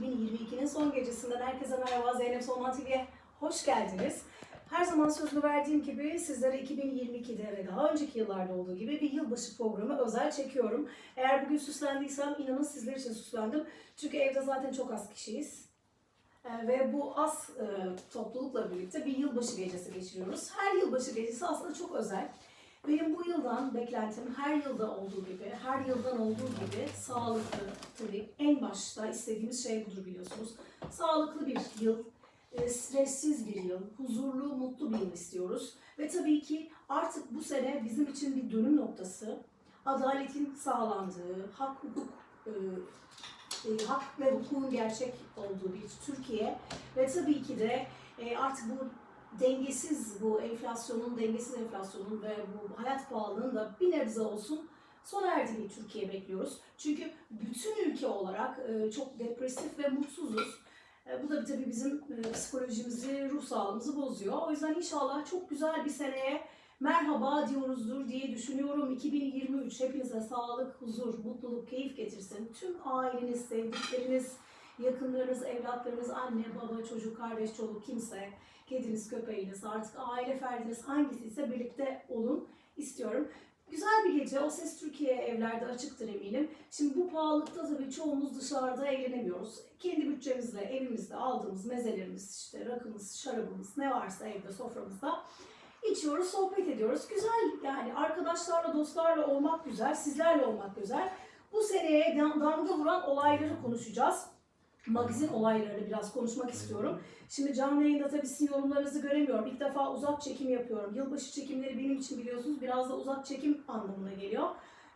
2022'nin son gecesinden herkese merhaba Zeynep Solman TV'ye hoş geldiniz. Her zaman sözünü verdiğim gibi sizlere 2022'de ve daha önceki yıllarda olduğu gibi bir yılbaşı programı özel çekiyorum. Eğer bugün süslendiysem inanın sizler için süslendim. Çünkü evde zaten çok az kişiyiz. Ee, Ve bu az e, toplulukla birlikte bir yılbaşı gecesi geçiriyoruz. Her yılbaşı gecesi aslında çok özel. Benim bu yıldan beklentim her yılda olduğu gibi, her yıldan olduğu gibi sağlıklı, tabii en başta istediğimiz şey budur biliyorsunuz. Sağlıklı bir yıl, e, stressiz bir yıl, huzurlu, mutlu bir yıl istiyoruz. Ve tabii ki artık bu sene bizim için bir dönüm noktası. Adaletin sağlandığı, hak, hukuk, e, e, hak ve hukukun gerçek olduğu bir Türkiye ve tabii ki de e, artık bu dengesiz bu enflasyonun, dengesiz enflasyonun ve bu hayat pahalılığının da bir nebze olsun sona erdiği bir Türkiye bekliyoruz. Çünkü bütün ülke olarak e, çok depresif ve mutsuzuz. E, Bu da tabii bizim e, psikolojimizi, ruh sağlığımızı bozuyor. O yüzden inşallah çok güzel bir seneye merhaba diyoruzdur diye düşünüyorum. 2023 hepinize sağlık, huzur, mutluluk, keyif getirsin. Tüm aileniz, sevdikleriniz, yakınlarınız, evlatlarınız, anne, baba, çocuk, kardeş, çoluk, kimse, kediniz, köpeğiniz, artık aile ferdiniz hangisi ise birlikte olun istiyorum. Güzel bir gece. O Ses Türkiye evlerde açıktır eminim. Şimdi bu pahalılıkta tabii çoğumuz dışarıda eğlenemiyoruz. Kendi bütçemizle evimizde aldığımız mezelerimiz, işte rakımız, şarabımız ne varsa evde soframızda içiyoruz, sohbet ediyoruz. Güzel yani arkadaşlarla, dostlarla olmak güzel, sizlerle olmak güzel. Bu seneye dam- damga vuran olayları konuşacağız. Magazin olaylarını biraz konuşmak istiyorum. Şimdi canlı yayında tabii sizin yorumlarınızı göremiyorum. İlk defa uzak çekim yapıyorum. Yılbaşı çekimleri benim için biliyorsunuz biraz da uzak çekim anlamına geliyor.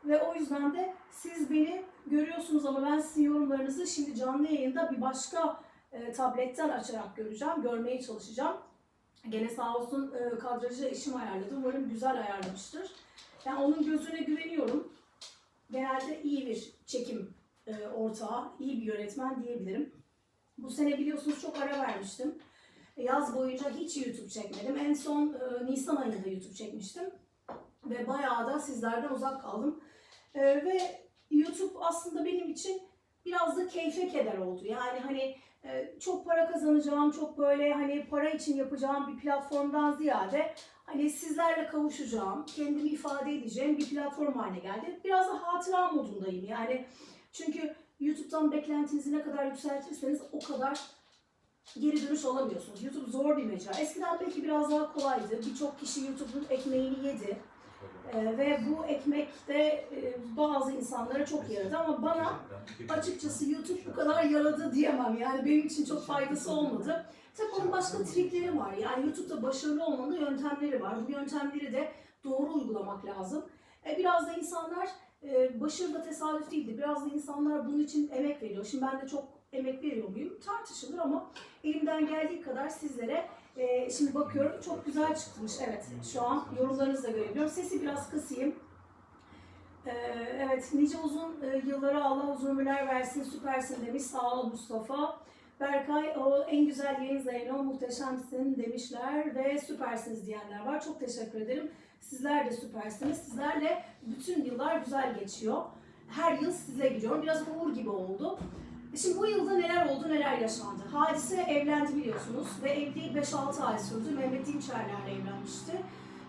Ve o yüzden de siz beni görüyorsunuz ama ben sizin yorumlarınızı şimdi canlı yayında bir başka e, tabletten açarak göreceğim. Görmeye çalışacağım. Gene sağ olsun e, kadrajı eşim ayarladı. Umarım güzel ayarlamıştır. Yani onun gözüne güveniyorum. Genelde iyi bir çekim e, ortağı, iyi bir yönetmen diyebilirim. Bu sene biliyorsunuz çok ara vermiştim. Yaz boyunca hiç YouTube çekmedim. En son e, Nisan ayında YouTube çekmiştim. Ve bayağı da sizlerden uzak kaldım. E, ve YouTube aslında benim için biraz da keyfe keder oldu. Yani hani e, çok para kazanacağım, çok böyle hani para için yapacağım bir platformdan ziyade hani sizlerle kavuşacağım, kendimi ifade edeceğim bir platform haline geldi. Biraz da hatıra modundayım yani. Çünkü YouTube'dan beklentinizi ne kadar yükseltirseniz o kadar geri dönüş alamıyorsunuz. YouTube zor bir mecra. Eskiden belki biraz daha kolaydı. Birçok kişi YouTube'un ekmeğini yedi. Ee, ve bu ekmek de e, bazı insanlara çok yaradı ama bana açıkçası YouTube bu kadar yaradı diyemem. Yani benim için çok faydası olmadı. Tabii onun başka trikleri var. Yani YouTube'da başarılı olmanın yöntemleri var. Bu yöntemleri de doğru uygulamak lazım. E, biraz da insanlar e, başarı da tesadüf değildi. Biraz da insanlar bunun için emek veriyor. Şimdi ben de çok emek veriyor muyum? Tartışılır ama elimden geldiği kadar sizlere e, şimdi bakıyorum çok güzel çıkmış. Evet şu an yorumlarınızı da görebiliyorum. Sesi biraz kısayım. Ee, evet, nice uzun e, yıllara Allah uzun ömürler versin, süpersin demiş. Sağ ol Mustafa. Berkay, o en güzel yayın Zeyno, muhteşemsin demişler ve süpersiniz diyenler var. Çok teşekkür ederim. Sizler de süpersiniz. Sizlerle bütün yıllar güzel geçiyor. Her yıl size gidiyorum. Biraz uğur gibi oldu. Şimdi bu yılda neler oldu, neler yaşandı? Hadise evlendi biliyorsunuz ve evliliği 5-6 ay sürdü. Mehmet Dinçerler'le evlenmişti.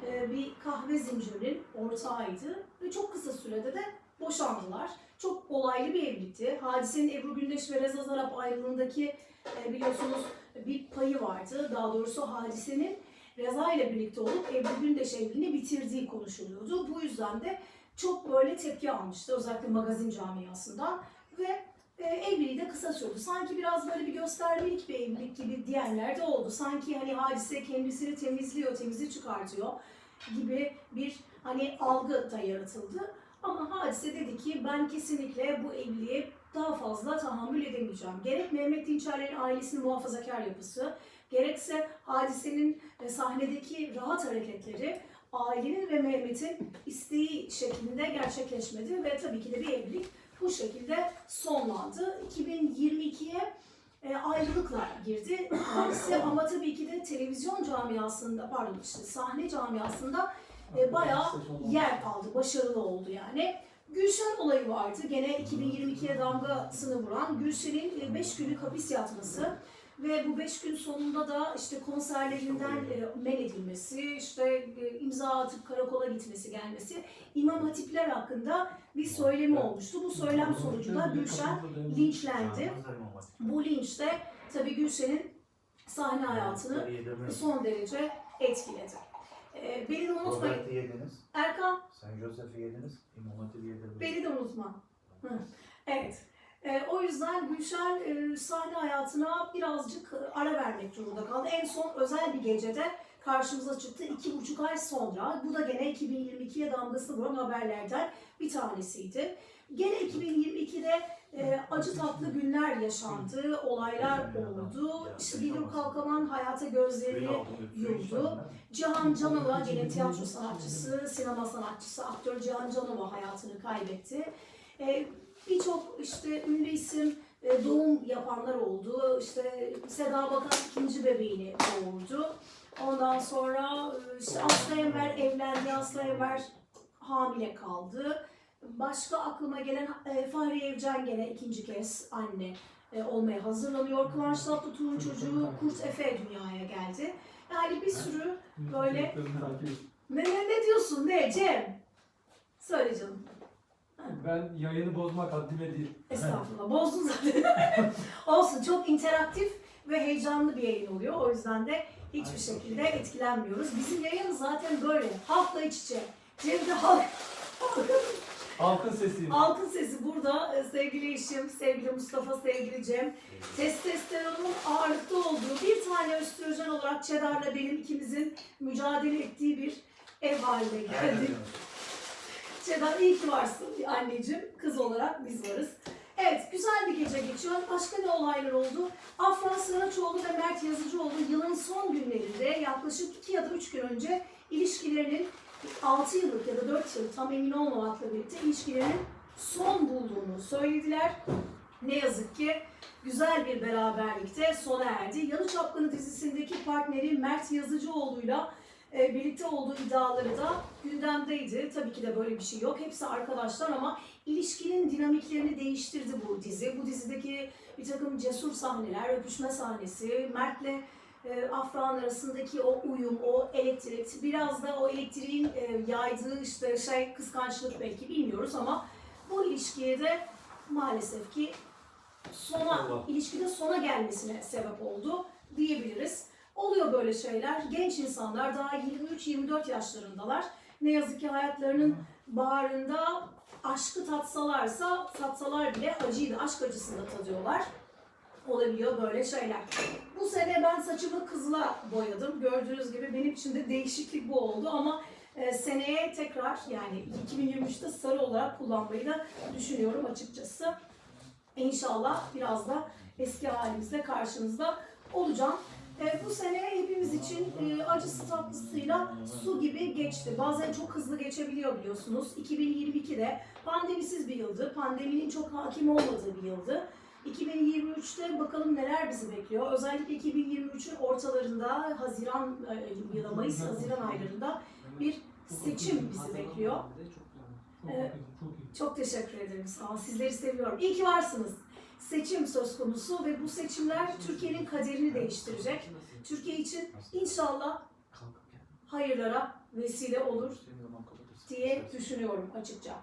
Ee, bir kahve zincirinin ortağıydı ve çok kısa sürede de boşandılar. Çok olaylı bir evlilikti. Hadisenin Ebru Gündeş ve Reza Zarap ayrılığındaki e, biliyorsunuz bir payı vardı. Daha doğrusu hadisenin Reza ile birlikte olup Ebru Gündeş evliliğini bitirdiği konuşuluyordu. Bu yüzden de çok böyle tepki almıştı özellikle magazin camiasından ve e, evliliği de kısa sürdü. Sanki biraz böyle bir göstermelik bir evlilik gibi diyenler de oldu. Sanki hani hadise kendisini temizliyor, temizi çıkartıyor gibi bir hani algı da yaratıldı. Ama hadise dedi ki ben kesinlikle bu evliliğe daha fazla tahammül edemeyeceğim. Gerek Mehmet Dinçerler'in ailesinin muhafazakar yapısı, gerekse hadisenin e, sahnedeki rahat hareketleri ailenin ve Mehmet'in isteği şeklinde gerçekleşmedi ve tabii ki de bir evlilik bu şekilde sonlandı. 2022'ye e, ayrılıkla girdi hadise ama tabii ki de televizyon camiasında pardon işte sahne camiasında e, bayağı yer aldı, başarılı oldu yani. Gülşen olayı vardı. Gene 2022'ye damgasını vuran Gülşen'in 5 günlük hapis yatması ve bu 5 gün sonunda da işte konserlerinden e, men edilmesi, işte e, imza atıp karakola gitmesi gelmesi İmam Hatipler hakkında bir söylemi olmuştu. Bu söylem sonucunda Gülşen linçlendi. Bu linç de tabii Gülşen'in sahne hayatını son derece etkiledi. E, beni de unutmayın. Robert'i yediniz. Erkan Sen Joseph'i yediniz. İmam Hatip'i yediniz. Beni de unutma. Hı, Evet. Ee, o yüzden Gülşen e, sahne hayatına birazcık e, ara vermek durumunda kaldı. En son özel bir gecede karşımıza çıktı iki buçuk ay sonra. Bu da gene 2022'ye damgasını vuran haberlerden bir tanesiydi. Gene 2022'de e, acı tatlı günler yaşandı, olaylar oldu. İşte Bilgüm Kalkaman hayata gözlerini yumdu. Cihan Canova gene tiyatro sanatçısı, sinema sanatçısı, aktör Cihan Canova hayatını kaybetti. Ee, Birçok işte ünlü isim e, doğum yapanlar oldu. İşte Seda Bakan ikinci bebeğini doğurdu. Ondan sonra e, işte Aslı Enver evlendi, Aslı Enver hamile kaldı. Başka aklıma gelen e, Fahriye Evcen gene ikinci kez anne olmaya hazırlanıyor. Kıvanç Tatlıtuğ'un çocuğu Kurt Efe dünyaya geldi. Yani bir sürü böyle ne, ne, ne diyorsun ne Cem? Söyle canım. Ben yayını bozmak haddime değil. Estağfurullah. Bozdun zaten. Olsun. Çok interaktif ve heyecanlı bir yayın oluyor. O yüzden de hiçbir şekilde etkilenmiyoruz. Bizim yayın zaten böyle. Halkla iç içe. Cem'de halk... Halkın sesiyim. Halkın sesi burada. Ee, Sevgili eşim, sevgili Mustafa, sevgili Cem. Testosteronun ağırlıkta olduğu bir tane östrojen olarak Çedar'la benim ikimizin mücadele ettiği bir ev haline geldi. Çedar iyi ki varsın anneciğim. Kız olarak biz varız. Evet güzel bir gece geçiyor. Başka ne olaylar oldu? Afra Saraçoğlu ve Mert Yazıcıoğlu yılın son günlerinde yaklaşık 2 ya da 3 gün önce ilişkilerinin 6 yıllık ya da 4 yıl tam emin olmamakla birlikte ilişkilerinin son bulduğunu söylediler. Ne yazık ki güzel bir beraberlikte sona erdi. Yalı Çapkını dizisindeki partneri Mert Yazıcıoğlu'yla e, birlikte olduğu iddiaları da gündemdeydi. Tabii ki de böyle bir şey yok. Hepsi arkadaşlar ama ilişkinin dinamiklerini değiştirdi bu dizi. Bu dizideki bir takım cesur sahneler, öpüşme sahnesi, Mert'le e, Afra'nın arasındaki o uyum, o elektrik, biraz da o elektriğin e, yaydığı işte şey kıskançlık belki bilmiyoruz ama bu ilişkiye de maalesef ki sona, Allah. ilişkide sona gelmesine sebep oldu diyebiliriz. Oluyor böyle şeyler. Genç insanlar daha 23-24 yaşlarındalar. Ne yazık ki hayatlarının baharında aşkı tatsalarsa, tatsalar bile acıydı. Aşk acısını da tadıyorlar. Olabiliyor böyle şeyler. Bu sene ben saçımı kızla boyadım. Gördüğünüz gibi benim için de değişiklik bu oldu ama e, seneye tekrar yani 2023'te sarı olarak kullanmayı da düşünüyorum açıkçası. İnşallah biraz da eski halimizle karşınızda olacağım. E, bu sene hepimiz için e, acısı tatlısıyla su gibi geçti. Bazen çok hızlı geçebiliyor biliyorsunuz. 2022'de pandemisiz bir yıldı. Pandeminin çok hakim olmadığı bir yıldı. 2023'te bakalım neler bizi bekliyor. Özellikle 2023'ün ortalarında Haziran e, ya da Mayıs Haziran aylarında bir seçim bizi bekliyor. Çok teşekkür ederim. Sağ olun. Sizleri seviyorum. İyi ki varsınız. Seçim söz konusu ve bu seçimler Türkiye'nin kaderini değiştirecek. Türkiye için inşallah hayırlara vesile olur diye düşünüyorum açıkça.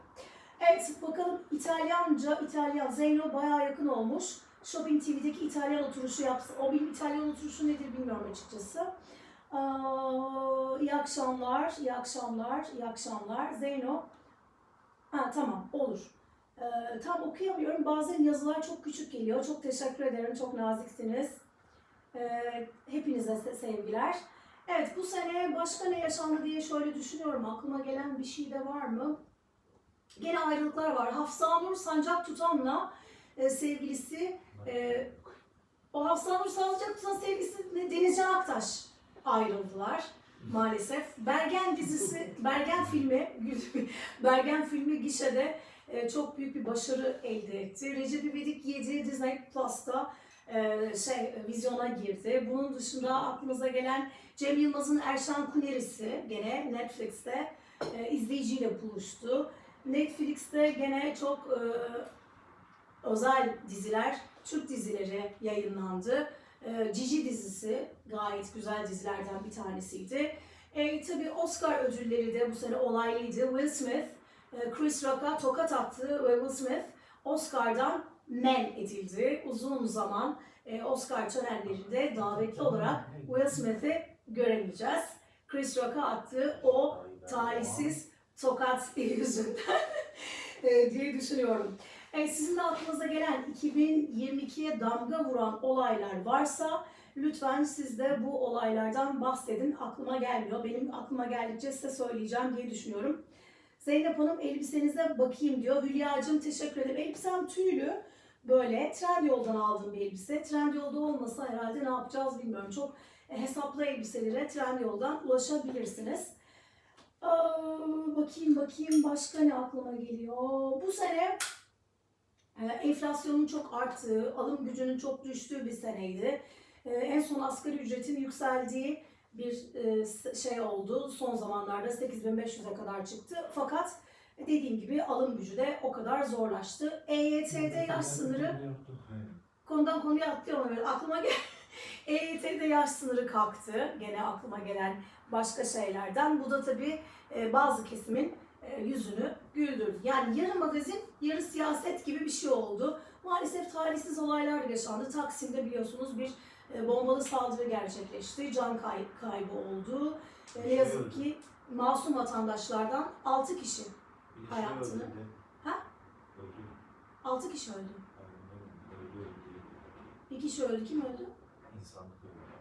Evet bakalım İtalyanca, İtalyan Zeyno bayağı yakın olmuş. Shopping TV'deki İtalyan oturuşu yapsın. O benim İtalyan oturuşu nedir bilmiyorum açıkçası. Aa, iyi akşamlar, iyi akşamlar, iyi akşamlar. Zeyno. Ha tamam olur. Ee, tam okuyamıyorum. Bazen yazılar çok küçük geliyor. Çok teşekkür ederim. Çok naziksiniz. Ee, hepinize se- sevgiler. Evet bu sene başka ne yaşandı diye şöyle düşünüyorum. Aklıma gelen bir şey de var mı? Gene ayrılıklar var. Hafsa Nur Sancak Tutan'la e, sevgilisi e, o Hafsa Nur Sancak Tutan sevgilisi Denizcan Aktaş ayrıldılar maalesef. Bergen dizisi, Bergen filmi, Bergen filmi gişede çok büyük bir başarı elde etti. Recep İvedik 7 Disney Plus'ta e, şey vizyona girdi. Bunun dışında aklımıza gelen Cem Yılmaz'ın Erşan Kunerisi gene Netflix'te e, izleyiciyle buluştu. Netflix'te gene çok e, özel diziler, Türk dizileri yayınlandı. E, Cici dizisi gayet güzel dizilerden bir tanesiydi. E, tabii Oscar ödülleri de bu sene olaylıydı. Will Smith, e, Chris Rock'a tokat attı Will Smith Oscar'dan men edildi. Uzun zaman e, Oscar törenlerinde davetli olarak Will Smith'i göremeyeceğiz. Chris Rock'a attığı o talihsiz tokat yüzünden e, diye düşünüyorum. Evet, sizin de aklınıza gelen 2022'ye damga vuran olaylar varsa lütfen siz de bu olaylardan bahsedin. Aklıma gelmiyor. Benim aklıma geldikçe size söyleyeceğim diye düşünüyorum. Zeynep Hanım elbisenize bakayım diyor. Hülya'cığım teşekkür ederim. Elbisem tüylü. Böyle Trendyol'dan aldığım bir elbise. Trendyol'da olmasa herhalde ne yapacağız bilmiyorum. Çok e, hesaplı elbiselere Trendyol'dan ulaşabilirsiniz. Aa, bakayım bakayım başka ne aklıma geliyor. Bu sene e, enflasyonun çok arttığı, alım gücünün çok düştüğü bir seneydi. E, en son asgari ücretin yükseldiği bir e, şey oldu. Son zamanlarda 8500'e kadar çıktı. Fakat dediğim gibi alım gücü de o kadar zorlaştı. EYT'de yaş sınırı konudan konuya atlıyorum böyle aklıma gel EYT'de yaş sınırı kalktı. Gene aklıma gelen başka şeylerden. Bu da tabii e, bazı kesimin e, yüzünü güldürdü. Yani yarı magazin, yarı siyaset gibi bir şey oldu. Maalesef talihsiz olaylar yaşandı. Taksim'de biliyorsunuz bir e, bombalı saldırı gerçekleşti. Can kay- kaybı oldu. E, ne yazık ki masum vatandaşlardan 6 kişi, hayatını- Ha? 6 kişi öldü. Bir kişi öldü. Kim öldü? İnsanlık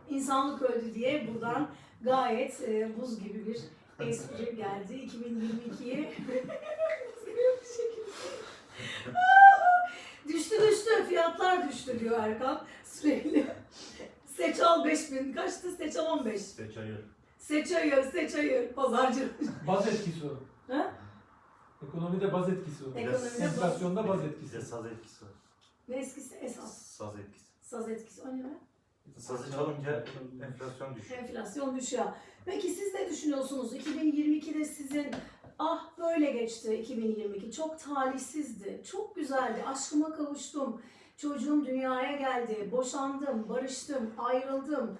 insanlık öldü diye buradan gayet e, buz gibi bir espri geldi 2022'ye. düştü düştü fiyatlar düştü diyor Erkan sürekli. Seçal 5000 kaçtı? Seçal 15. Seçayır. Seçayır, seçayır, pazarcı. Baz etkisi o. Ha? Ekonomide baz etkisi o. Ekonomide Enflasyonda baz Bize etkisi. saz etkisi var. Ne eskisi? Esas. Saz etkisi. Saz etkisi. O ne be? Sazı çalınca enflasyon düşüyor. Enflasyon düşüyor. Peki siz ne düşünüyorsunuz? 2022'de sizin ah böyle geçti 2022. Çok talihsizdi. Çok güzeldi. Aşkıma kavuştum. Çocuğum dünyaya geldi. Boşandım, barıştım, ayrıldım.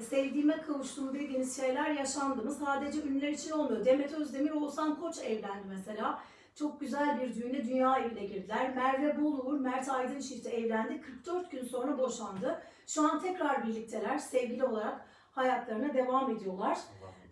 Sevdiğime kavuştum dediğiniz şeyler yaşandı mı? Sadece ünlüler için olmuyor. Demet Özdemir, Oğuzhan Koç evlendi mesela. Çok güzel bir düğüne dünya evine girdiler. Merve Boluğur, Mert Aydın çifti evlendi. 44 gün sonra boşandı. Şu an tekrar birlikteler. Sevgili olarak hayatlarına devam ediyorlar.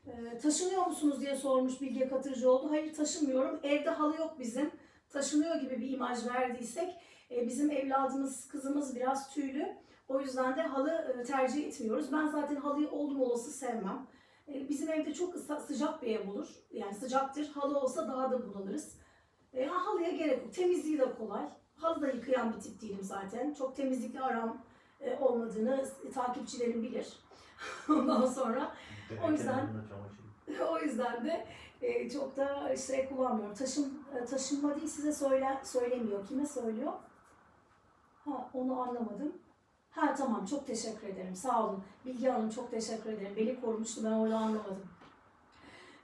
Ee, taşınıyor musunuz diye sormuş Bilge Katırcıoğlu. Hayır taşınmıyorum. Evde halı yok bizim. Taşınıyor gibi bir imaj verdiysek e, bizim evladımız, kızımız biraz tüylü. O yüzden de halı e, tercih etmiyoruz. Ben zaten halıyı oldum olası sevmem. E, Bizim evde çok sıcak bir ev olur. Yani sıcaktır. Halı olsa daha da bunalırız. E, ha, halıya gerek yok. Temizliği de kolay. Halı da yıkayan bir tip değilim zaten. Çok temizlikle aram e, olmadığını takipçilerim bilir. Ondan sonra O yüzden- o yüzden de e, çok da şey kullanmıyorum. Taşım, taşınma değil size söyle, söylemiyor. Kime söylüyor? Ha onu anlamadım. Ha tamam çok teşekkür ederim. Sağ olun. Bilgi Hanım çok teşekkür ederim. Beni korumuştu ben orada anlamadım.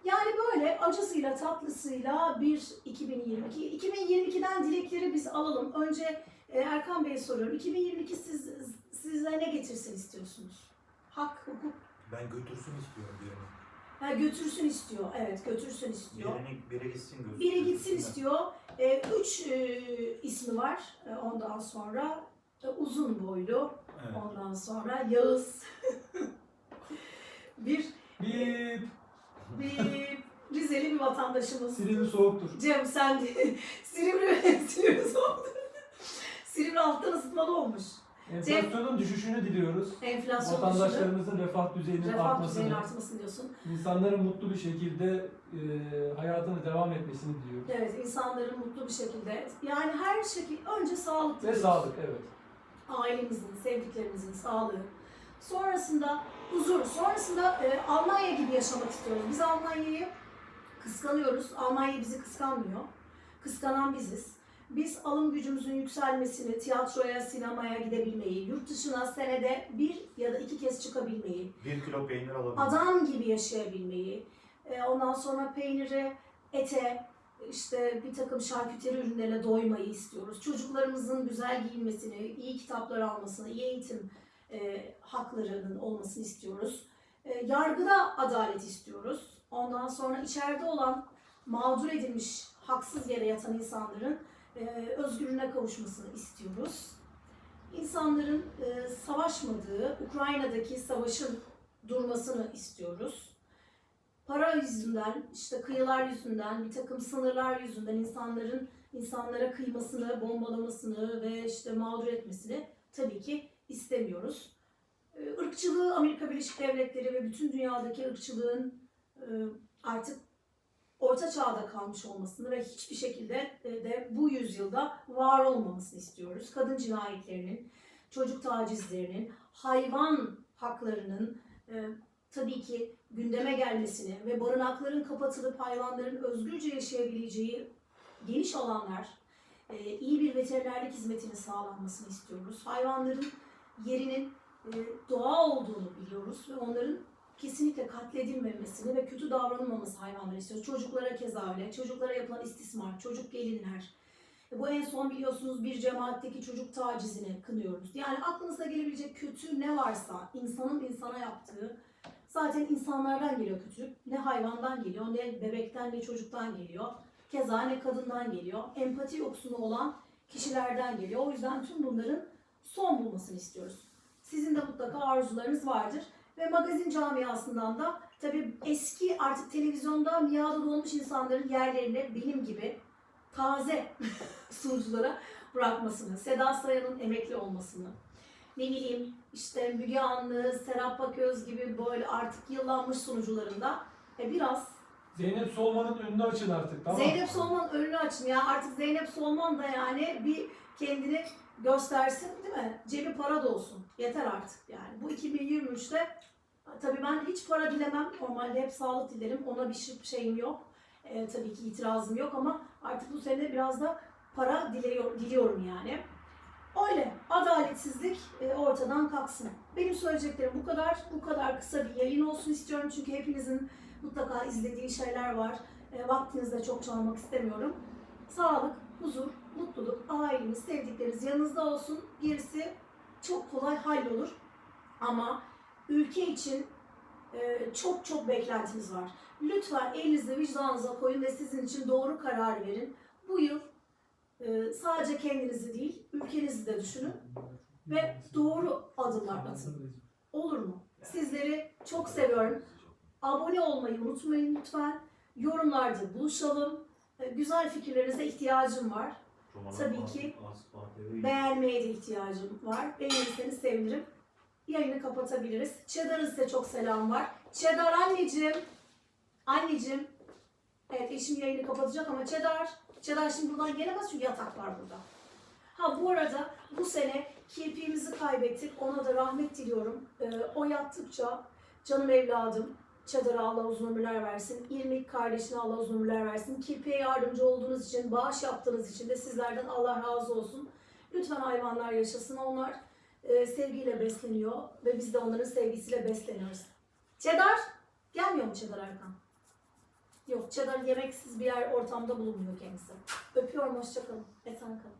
Yani böyle acısıyla tatlısıyla bir 2022. 2022'den dilekleri biz alalım. Önce e, Erkan Bey'e soruyorum. 2022 siz, size ne getirsin istiyorsunuz? Hak, hukuk, Ben götürsün istiyorum birini. Ha, götürsün istiyor. Evet götürsün istiyor. Birini, biri gitsin götürsün. Biri gitsin istiyor. E, üç e, ismi var. E, ondan sonra e, uzun boylu. Evet. Ondan sonra Yağız. bir, Bir bir Rizeli bir vatandaşımız. silivri soğuktur. Cem sen de Silivri, Silivri soğuktu. Silivri alttan ısıtmalı olmuş. Enflasyonun düşüşünü diliyoruz. Enflasyon düşüşü. Vatandaşlarımızın refah düzeyinin Refah düzeyinin artmasını, artmasını diyorsun. insanların mutlu bir şekilde e, hayatını devam etmesini diliyoruz. Evet insanların mutlu bir şekilde. Yani her şekil önce sağlık Ve diliyoruz. sağlık evet. ailemizin, sevdiklerimizin sağlığı. Sonrasında huzur, sonrasında e, Almanya gibi yaşamak istiyoruz. Biz Almanya'yı kıskanıyoruz. Almanya bizi kıskanmıyor. Kıskanan biziz. Biz alım gücümüzün yükselmesini, tiyatroya, sinemaya gidebilmeyi, yurt dışına senede bir ya da iki kez çıkabilmeyi, Bir kilo peynir alabilirim. adam gibi yaşayabilmeyi, e, ondan sonra peynire, ete, işte bir takım şarküteri ürünlerine doymayı istiyoruz. Çocuklarımızın güzel giyinmesini, iyi kitaplar almasını, iyi eğitim e, haklarının olmasını istiyoruz. E, yargıda adalet istiyoruz. Ondan sonra içeride olan mağdur edilmiş, haksız yere yatan insanların özgürlüğüne kavuşmasını istiyoruz. İnsanların e, savaşmadığı, Ukrayna'daki savaşın durmasını istiyoruz. Para yüzünden, işte kıyılar yüzünden, bir takım sınırlar yüzünden insanların insanlara kıymasını, bombalamasını ve işte mağdur etmesini tabii ki istemiyoruz. E, Irkçılığı Amerika Birleşik Devletleri ve bütün dünyadaki ırkçılığın e, artık orta çağda kalmış olmasını ve hiçbir şekilde e, de bu yüzyılda var olmamasını istiyoruz. Kadın cinayetlerinin, çocuk tacizlerinin, hayvan haklarının e, tabii ki gündeme gelmesini ve barınakların kapatılıp hayvanların özgürce yaşayabileceği geniş alanlar, e, iyi bir veterinerlik hizmetinin sağlanmasını istiyoruz. Hayvanların yerinin e, doğa olduğunu biliyoruz ve onların kesinlikle katledilmemesini ve kötü davranılmaması hayvanlara istiyoruz. Çocuklara keza öyle. Çocuklara yapılan istismar, çocuk gelinler. E, Bu en son biliyorsunuz bir cemaatteki çocuk tacizini kınıyoruz. Yani aklınıza gelebilecek kötü ne varsa insanın insana yaptığı zaten insanlardan geliyor kötülük. Ne hayvandan geliyor, ne bebekten, ne çocuktan geliyor. Keza ne kadından geliyor. Empati yoksunu olan kişilerden geliyor. O yüzden tüm bunların son bulmasını istiyoruz. Sizin de mutlaka arzularınız vardır. Ve magazin camiasından da tabii eski artık televizyonda miada dolmuş insanların yerlerini benim gibi taze sunuculara bırakmasını, Seda Sayan'ın emekli olmasını, ne bileyim işte Müge Anlı, Serap Baköz gibi böyle artık yıllanmış sunucularında e, biraz Zeynep Solman'ın önünü açın artık tamam. Zeynep Solman önünü açın ya. Artık Zeynep Solman da yani bir kendini göstersin değil mi? Cebi para dolsun. Yeter artık yani. Bu 2023'te tabii ben hiç para dilemem. Normalde hep sağlık dilerim. Ona bir şey- şeyim yok. Ee, tabii ki itirazım yok ama artık bu sene biraz da para diliyor, diliyorum yani. Öyle. Adaletsizlik e, ortadan kalksın. Benim söyleyeceklerim bu kadar. Bu kadar kısa bir yayın olsun istiyorum. Çünkü hepinizin mutlaka izlediği şeyler var. E, vaktinizi de çok çalmak istemiyorum. Sağlık, huzur, mutluluk, aileniz, sevdikleriniz yanınızda olsun. Gerisi çok kolay hallolur. Ama ülke için e, çok çok beklentimiz var. Lütfen elinizi vicdanınıza koyun ve sizin için doğru karar verin. Bu yıl e, sadece kendinizi değil, ülkenizi de düşünün ve doğru adımlar atın. Olur mu? Sizleri çok seviyorum. Abone olmayı unutmayın lütfen. Yorumlarda buluşalım. E, Güzel fikirlerinize ihtiyacım var. Tabii ki Beğenmeye de ihtiyacım var. Beğenirseniz sevinirim. Yayını kapatabiliriz. Cheddar'ın size çok selam var. Cheddar anneciğim. Anneciğim. Evet eşim yayını kapatacak ama Cheddar. Cheddar şimdi buradan gelemez çünkü yatak var burada. Ha bu arada bu sene kirpiğimizi kaybettik. Ona da rahmet diliyorum. Ee, o yattıkça canım evladım Cheddar'a Allah uzun ömürler versin. İrmik kardeşine Allah uzun ömürler versin. Kirpiğe yardımcı olduğunuz için, bağış yaptığınız için de sizlerden Allah razı olsun. Lütfen hayvanlar yaşasın. Onlar e, sevgiyle besleniyor ve biz de onların sevgisiyle besleniyoruz. Cheddar, gelmiyor mu Cheddar Erkan? Yok, Cheddar yemeksiz bir yer ortamda bulunmuyor kendisi. Öpüyorum, hoşçakalın. Esen kalın.